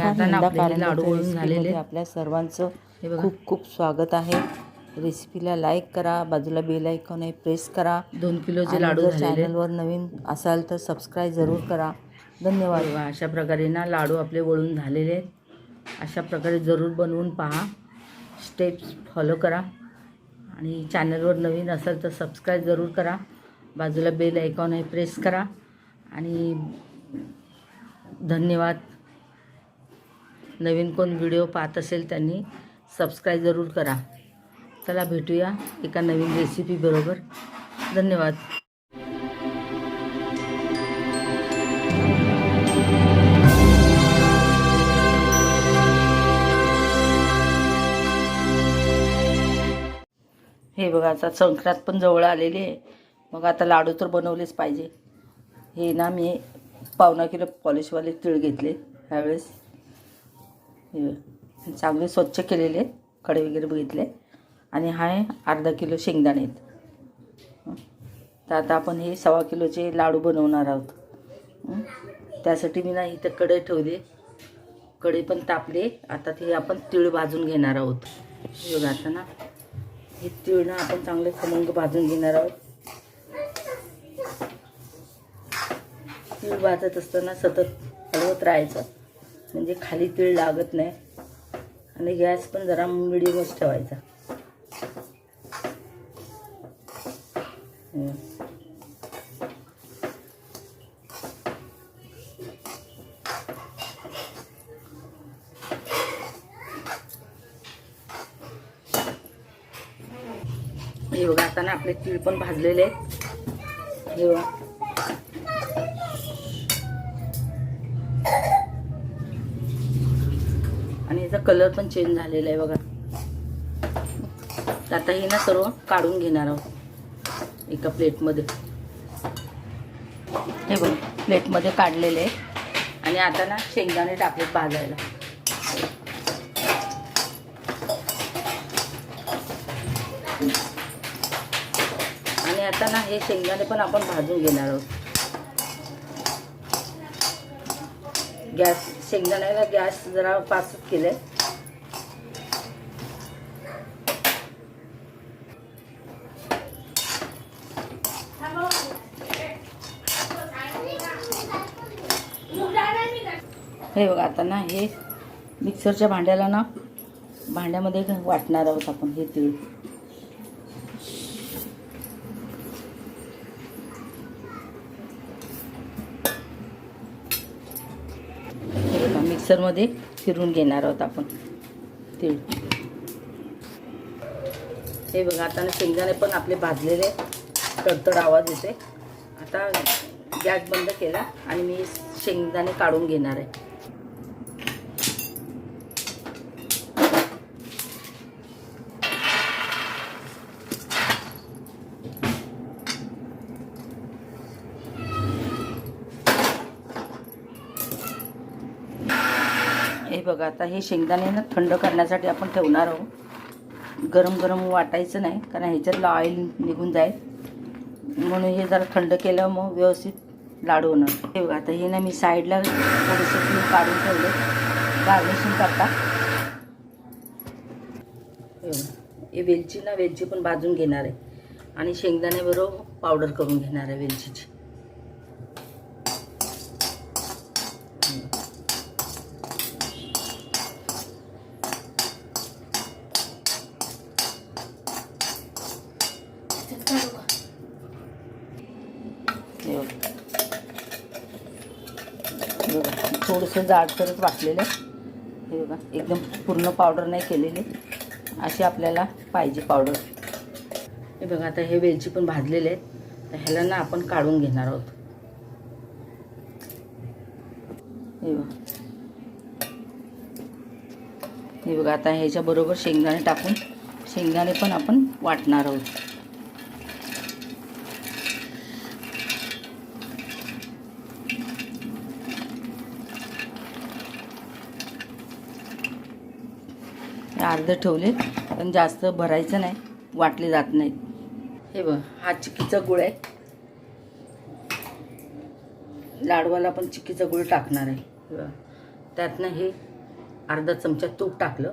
आता आपले लाडू वळून झालेले. आपल्या सर्वांचं हे. खूप खूप स्वागत आहे. रेसिपीला लाईक करा बाजूला बेल आयकॉन आहे प्रेस करा. दोन किलोचे लाडू. चॅनलवर नवीन असाल तर सबस्क्राईब जरूर करा. धन्यवाद. अशा प्रकारे ना लाडू आपले वळून झालेले आहेत. अशा प्रकारे जरूर बनवून पहा. स्टेप्स फॉलो करा. आणि चॅनलवर नवीन असाल तर सबस्क्राईब जरूर करा. बाजूला बेल आयकॉन आहे प्रेस करा. आणि धन्यवाद. नवीन कोण व्हिडिओ पाहत असेल त्यांनी सबस्क्राईब जरूर करा. चला भेटूया एका नवीन रेसिपी बरोबर. धन्यवाद. हे बघा आता संक्रांत पण जवळ आलेली आहे. मग आता लाडू तर बनवलेच पाहिजे. हे ना मी पावणा किलो पॉलिशवाले तिळ घेतले ह्यावेळेस. चांगले स्वच्छ केलेले कडे वगैरे बघितले. आणि हा आहे अर्धा किलो शेंगदाणे आहेत. तर आता आपण हे सव्वा किलोचे लाडू बनवणार आहोत. त्यासाठी मी ना इथं कढई ठेवले. कढई पण तापले. आता ते आपण तीळ भाजून घेणार आहोत. बघा आता ना. हे तीळ ना आपण चांगले खमंग भाजून घेणार आहोत. तीळ भाजत असताना सतत हलवत राहायचं. म्हणजे खाली तीळ लागत नाही. आणि गॅस पण जरा मिडियमच ठेवायचा. हे बघा आता ना आपले तीळ पण भाजलेले आहेत. हे बघा. आणि याचा कलर पण चेंज झालेला आहे बघा. आता हे ना सर्व काढून घेणार आहोत. एका प्लेटमध्ये हे बघ प्लेटमध्ये काढलेले आहे. आणि आता ना शेंगदाणे टाकलेत भाजायला. आणि आता ना हे शेंगदाणे पण आपण भाजून घेणार आहोत. गॅस शेंगदाण्याला गॅस जरा पाचच केलंय. हे बघा आता ना हे मिक्सरच्या भांड्याला ना भांड्यामध्ये वाटणार आहोत आपण हे तीळ हे बघा मिक्सरमध्ये फिरून घेणार आहोत आपण. तीळ हे बघा आता शेंगदाणे पण आपले भाजलेले तडतड आवाज येते आता गॅस बंद केला आणि मी शेंगदाणे काढून घेणार आहे. हे बघा आता हे शेंगदाणे ना थंड करण्यासाठी आपण ठेवणार आहोत. गरम गरम वाटायचं नाही कारण ह्याच्यातलं ऑइल निघून जाईल. म्हणून हे जरा थंड केलं मग व्यवस्थित लाडू होणार. हे बघा आता हे ना मी साईडला थोडंसं मी काढून ठेवले गार्निशिंग करता. हे हे वेलची ना वेलची पण भाजून घेणार आहे. आणि शेंगदाणे बरोबर पावडर करून घेणार आहे वेलचीची. हे बघा. थोडंसं जाडसरच वाटलेलं आहे. हे बघा एकदम पूर्ण पावडर नाही केलेली. अशी आपल्याला पाहिजे पावडर हे बघा आता हे वेलची पण भाजलेले आहेत. तर ह्याला ना आपण काढून घेणार आहोत. हे बघा. हे बघा आता ह्याच्याबरोबर शेंगदाणे टाकून शेंगदाणे पण आपण वाटणार आहोत हे अर्ध ठेवले पण जास्त भरायचं नाही वाटले जात नाहीत. हे बघ हा चिक्कीचा गुळ आहे. लाडवाला पण चिक्कीचा गुळ टाकणार आहे. त्यातनं हे अर्धा चमचा तूप टाकलं.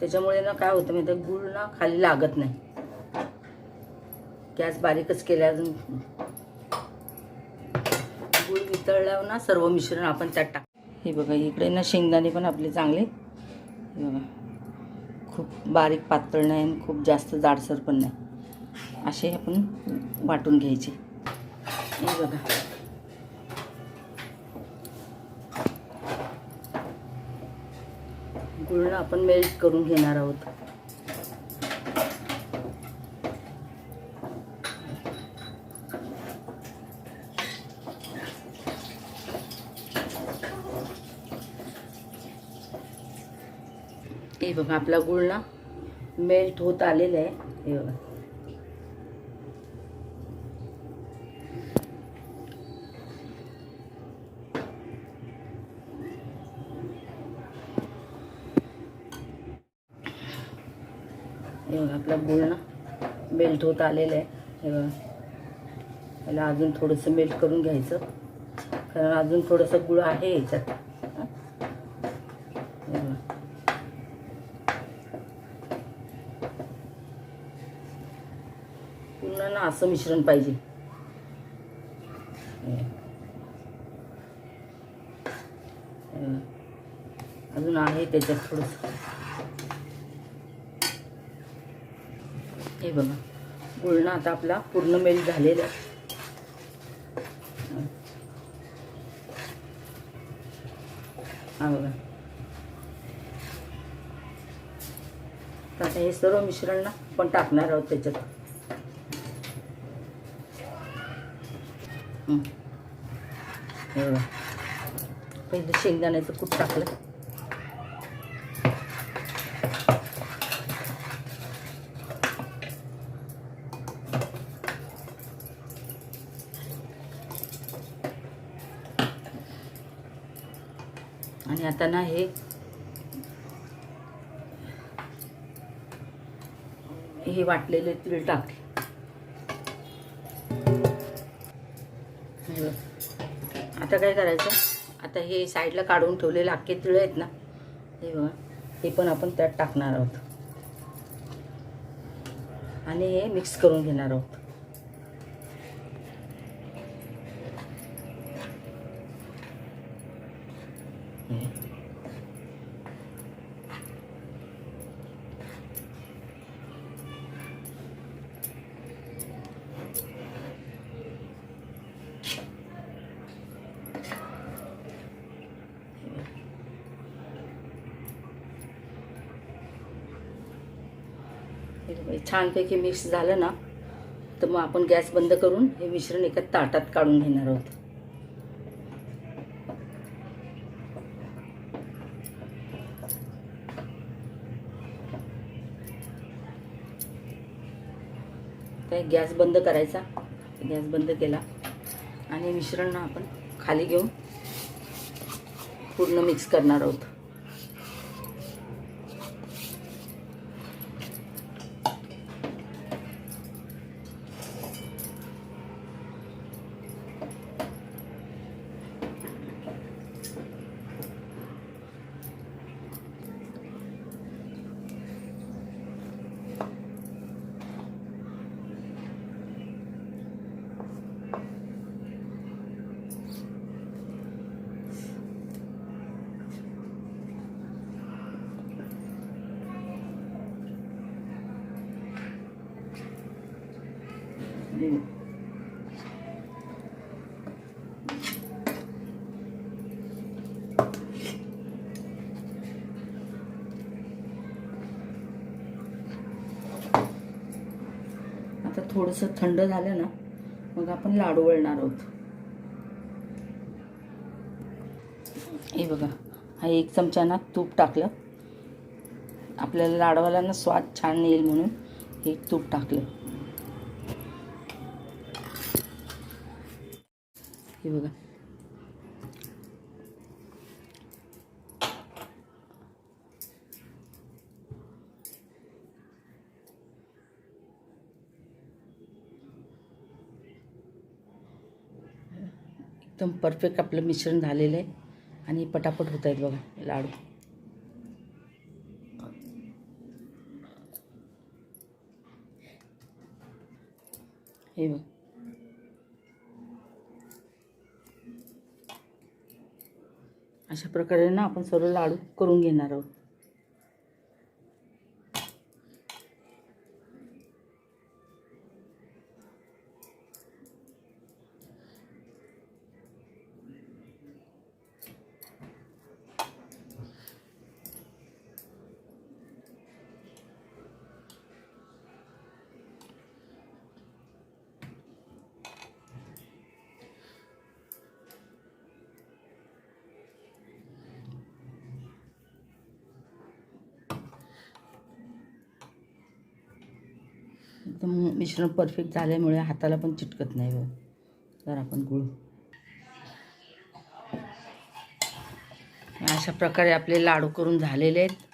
त्याच्यामुळे ना काय होतं माहिती गुळ ना खाली लागत नाही. गॅस बारीकच केल्या अजून. गुळ वितळल्यावर ना सर्व मिश्रण आपण त्यात टाक हे बघा इकडे ना शेंगदाणे पण आपले चांगले. हे बघा. खूप बारीक पातळ नाही आणि खूप जास्त जाडसर पण नाही. असे आपण वाटून घ्यायचे. हे बघा. गुळ आपण मेल्ट करून घेणार आहोत. हे बघा आपला गुळ ना मेल्ट होत आलेला आहे. हे बघा. हे बघा आपला गुळ ना मेल्ट होत आलेला आहे. हे बघा. याला अजून थोडंसं मेल्ट करून घ्यायचं. कारण अजून थोडंसं गुळ आहे याच्यात हं. हे बघा पूर्ण ना असं मिश्रण पाहिजे. अजून आहे त्याच्यात थोडस. हे बघा गुळणं आता आपला पूर्ण मेल झालेला आहे. हा बघा. आता हे सर्व मिश्रण ना आपण टाकणार आहोत त्याच्यात. पहिले पहिलं शेंगदाण्याचं कूट टाकलं. आणि आता ना हे हे वाटलेले तीळ टाकले. आता काय करायचं? आता हे साईडला काढून ठेवलेले अख्खे तिळ आहेत ना हे बघा हे पण आपण त्यात टाकणार आहोत. आणि हे मिक्स करून घेणार आहोत. हे. हे छानपैकी मिक्स झालं ना तर मग आपण गॅस बंद करून हे मिश्रण एका ताटात काढून घेणार आहोत. तर गॅस बंद करायचा. गॅस बंद केला. आणि मिश्रण आपण खाली घेऊन पूर्ण मिक्स करणार आहोत आता थोडंसं थंड झालं ना मग आपण लाडू वळणार आहोत. हे बघा हा एक चमचा ना तूप टाकलं. आपल्याला लाडवाला ना स्वाद छान येईल म्हणून हे तूप टाकलं. हे बघा एकदम परफेक्ट आपलं मिश्रण झालेलं आहे. आणि पटापट होत आहेत बघा लाडू. हे बघ. अशा प्रकारे ना आपण सर्व लाडू करून घेणार आहोत. एकदम मिश्रण परफेक्ट झाल्यामुळे हाताला पण चिटकत नाही बघ. तर आपण गुळ. अशा प्रकारे आपले लाडू करून झालेले आहेत.